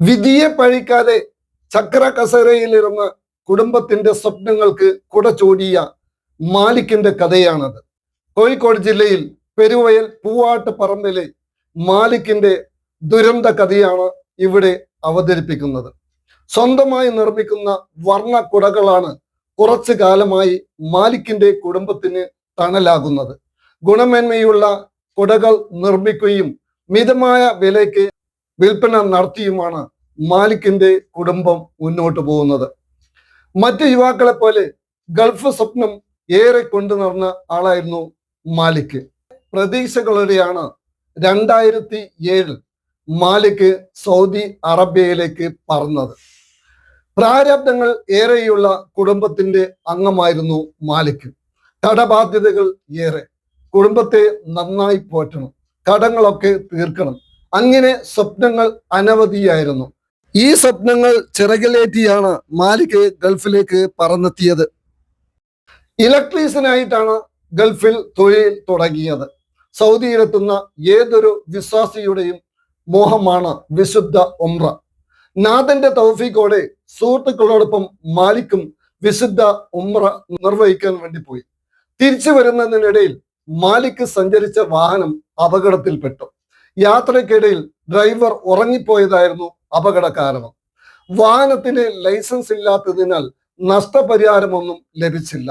വിധിയെ പഴിക്കാതെ ചക്ര കസേരയിലിരുന്ന് കുടുംബത്തിന്റെ സ്വപ്നങ്ങൾക്ക് കുട ചൂടിയ മാലിക്കിന്റെ കഥയാണത്. കോഴിക്കോട് ജില്ലയിൽ പെരുവയൽ പൂവാട്ട് പറമ്പിലെ മാലിക്കിന്റെ ദുരന്ത കഥയാണ് ഇവിടെ അവതരിപ്പിക്കുന്നത്. സ്വന്തമായി നിർമ്മിക്കുന്ന വർണ കുടകളാണ് കുറച്ചു കാലമായി മാലിക്കിന്റെ കുടുംബത്തിന് തണലാകുന്നത്. ഗുണമേന്മയുള്ള കുടകൾ നിർമ്മിക്കുകയും മിതമായ വിലയ്ക്ക് വിൽപ്പന നടത്തിയുമാണ് മാലിക്കിന്റെ കുടുംബം മുന്നോട്ട് പോകുന്നത്. മറ്റ് യുവാക്കളെ പോലെ ഗൾഫ് സ്വപ്നം ഏറെ കൊണ്ടു നടന്ന ആളായിരുന്നു മാലിക്. പ്രതീക്ഷകളോടെയാണ് രണ്ടായിരത്തി ഏഴിൽ മാലിക് സൗദി അറേബ്യയിലേക്ക് പറന്നത്. പ്രാരാബ്ദങ്ങൾ ഏറെയുള്ള കുടുംബത്തിന്റെ അംഗമായിരുന്നു മാലിക്. കടബാധ്യതകൾ ഏറെ. കുടുംബത്തെ നന്നായി പോറ്റണം. കടങ്ങളൊക്കെ തീർക്കണം. അങ്ങനെ സ്വപ്നങ്ങൾ അനവധിയായിരുന്നു. ഈ സ്വപ്നങ്ങൾ ചിറകിലേറ്റിയാണ് മാലിക് ഗൾഫിലേക്ക് പറന്നെത്തിയത്. ഇലക്ട്രീഷ്യനായിട്ടാണ് ഗൾഫിൽ തൊഴിൽ തുടങ്ങിയത്. സൗദിയിലെത്തുന്ന ഏതൊരു വിശ്വാസിയുടെയും മോഹമാണ് വിശുദ്ധ ഒമ്ര നാഥന്റെ തൗഫീഖോടെ സുഹൃത്തുക്കളോടൊപ്പം മാലിക്കും വിശുദ്ധ ഉമ്ര നിർവഹിക്കാൻ വേണ്ടി പോയി. തിരിച്ചു വരുന്നതിനിടയിൽ മാലിക് സഞ്ചരിച്ച വാഹനം അപകടത്തിൽപ്പെട്ടു. യാത്രയ്ക്കിടയിൽ ഡ്രൈവർ ഉറങ്ങിപ്പോയതായിരുന്നു അപകട കാരണം വാഹനത്തിന് ലൈസൻസ് ഇല്ലാത്തതിനാൽ നഷ്ടപരിഹാരമൊന്നും ലഭിച്ചില്ല.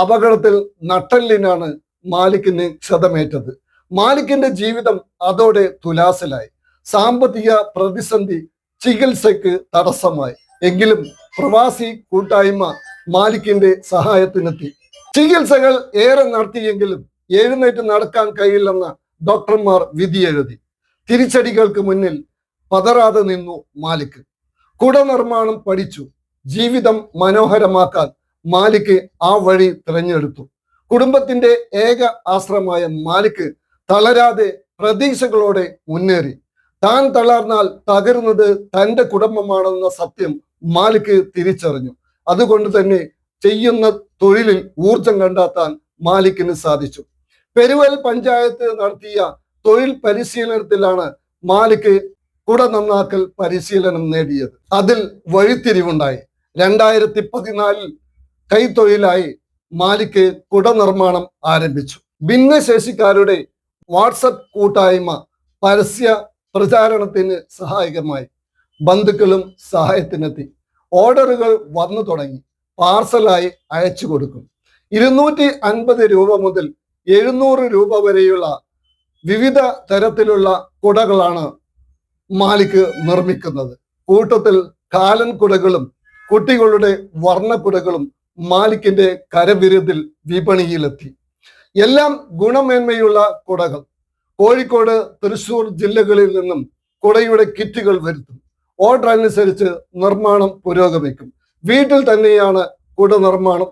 അപകടത്തിൽ നട്ടല്ലിനാണ് മാലിക്കിന് ക്ഷതമേറ്റത്. മാലിക്കിന്റെ ജീവിതം അതോടെ തുലാസിലായി. സാമ്പത്തിക പ്രതിസന്ധി ചികിത്സയ്ക്ക് തടസ്സമായി. എങ്കിലും പ്രവാസി കൂട്ടായ്മ മാലിക്കിന്റെ സഹായത്തിനെത്തി. ചികിത്സകൾ ഏറെ നടത്തിയെങ്കിലും എഴുന്നേറ്റ് നടക്കാൻ കഴിയില്ലെന്ന ഡോക്ടർമാർ വിധിയെഴുതി തിരിച്ചടികൾക്ക് മുന്നിൽ പതറാതെ നിന്നു മാലിക്. കുട നിർമ്മാണം പഠിച്ചു. ജീവിതം മനോഹരമാക്കാൻ മാലിക് ആ വഴി തിരഞ്ഞെടുത്തു. കുടുംബത്തിന്റെ ഏക ആശ്രമമായ മാലിക് തളരാതെ പ്രതീക്ഷകളോടെ മുന്നേറി. താൻ തളർന്നാൽ തകരുന്നത് തന്റെ കുടുംബമാണെന്ന സത്യം മാലിക് തിരിച്ചറിഞ്ഞു. അതുകൊണ്ട് തന്നെ ചെയ്യുന്ന തൊഴിലിൽ ഊർജം കണ്ടെത്താൻ മാലിക്കിന് സാധിച്ചു. പെരുവൽ പഞ്ചായത്ത് നടത്തിയ തൊഴിൽ പരിശീലനത്തിലാണ് മാലിക് കുട നന്നാക്കൽ പരിശീലനം നേടിയത്. അതിൽ വഴിത്തിരിവുണ്ടായി. രണ്ടായിരത്തി പതിനാലിൽ കൈത്തൊഴിലായി മാലിക് കുട നിർമ്മാണം ആരംഭിച്ചു. ഭിന്നശേഷിക്കാരുടെ വാട്സപ്പ് കൂട്ടായ്മ പരസ്യ പ്രചാരണത്തിന് സഹായകമായി. ബന്ധുക്കളും സഹായത്തിനെത്തി. ഓർഡറുകൾ വന്നു തുടങ്ങി. പാർസലായി അയച്ചു കൊടുക്കും. ഇരുന്നൂറ്റി അൻപത് രൂപ മുതൽ എഴുന്നൂറ് രൂപ വരെയുള്ള വിവിധ തരത്തിലുള്ള കുടകളാണ് മാലിക് നിർമ്മിക്കുന്നത്. കൂട്ടത്തിൽ കാലൻ കുടകളും കുട്ടികളുടെ വർണക്കുടകളും മാലിക്കിന്റെ കരവിരുതിൽ വിപണിയിലെത്തി. എല്ലാം ഗുണമേന്മയുള്ള കുടകൾ. കോഴിക്കോട് തൃശൂർ ജില്ലകളിൽ നിന്നും കുടയുടെ കിറ്റുകൾ വരുത്തും. ഓർഡർ അനുസരിച്ച് നിർമ്മാണം പുരോഗമിക്കും. വീട്ടിൽ തന്നെയാണ് കുട നിർമ്മാണം.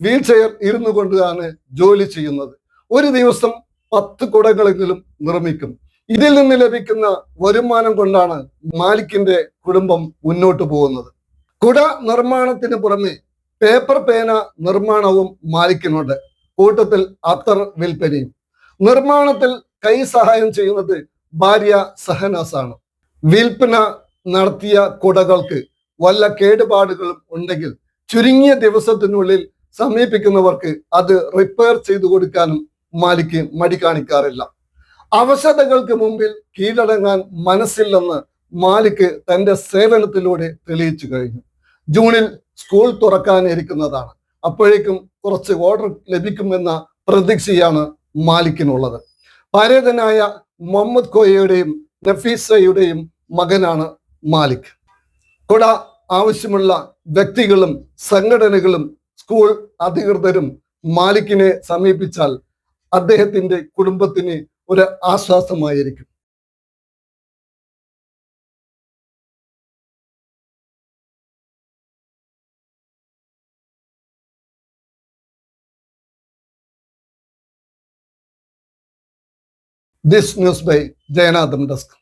വീൽ ചെയർ ഇരുന്നു കൊണ്ടാണ് ജോലി ചെയ്യുന്നത്. ഒരു ദിവസം പത്ത് കുടങ്ങളെങ്കിലും നിർമ്മിക്കും. ഇതിൽ നിന്ന് ലഭിക്കുന്ന വരുമാനം കൊണ്ടാണ് മാലിക്കിന്റെ കുടുംബം മുന്നോട്ട് പോകുന്നത്. കുട നിർമ്മാണത്തിന് പുറമെ പേപ്പർ പേന നിർമ്മാണവും മാലിക്കിനുണ്ട്. കൂട്ടത്തിൽ അത്തർ വിൽപ്പനയും. നിർമ്മാണത്തിൽ കൈ സഹായം ചെയ്യുന്നത് ഭാര്യ സഹനാസ് ആണ് വിൽപ്പന നടത്തിയ കുടകൾക്ക് വല്ല കേടുപാടുകളും ഉണ്ടെങ്കിൽ ചുരുങ്ങിയ ദിവസത്തിനുള്ളിൽ സമീപിക്കുന്നവർക്ക് അത് റിപ്പയർ ചെയ്തു കൊടുക്കാനും മാലിക്ക് മടി കാണിക്കാറില്ല അവശതകൾക്ക് മുമ്പിൽ കീഴടങ്ങാൻ മനസ്സില്ലെന്ന് മാലിക്ക് തന്റെ സേവനത്തിലൂടെ തെളിയിച്ചു കഴിഞ്ഞു. ജൂണിൽ സ്കൂൾ തുറക്കാനിരിക്കുന്നതാണ്. അപ്പോഴേക്കും കുറച്ച് ഓർഡർ ലഭിക്കുമെന്ന പ്രതീക്ഷയാണ് മാലിക്കിനുള്ളത്. പരേതനായ മുഹമ്മദ് കോയയുടെയും നഫീസയുടെയും മകനാണ് മാലിക്. കൊട ആവശ്യമുള്ള വ്യക്തികളും സംഘടനകളും സ്കൂൾ അധികൃതരും മാലിക്കിനെ സമീപിച്ചാൽ അദ്ദേഹത്തിന്റെ കുടുംബത്തിന് ഒരു ആശ്വാസമായിരിക്കും. This news by Jayanatham desk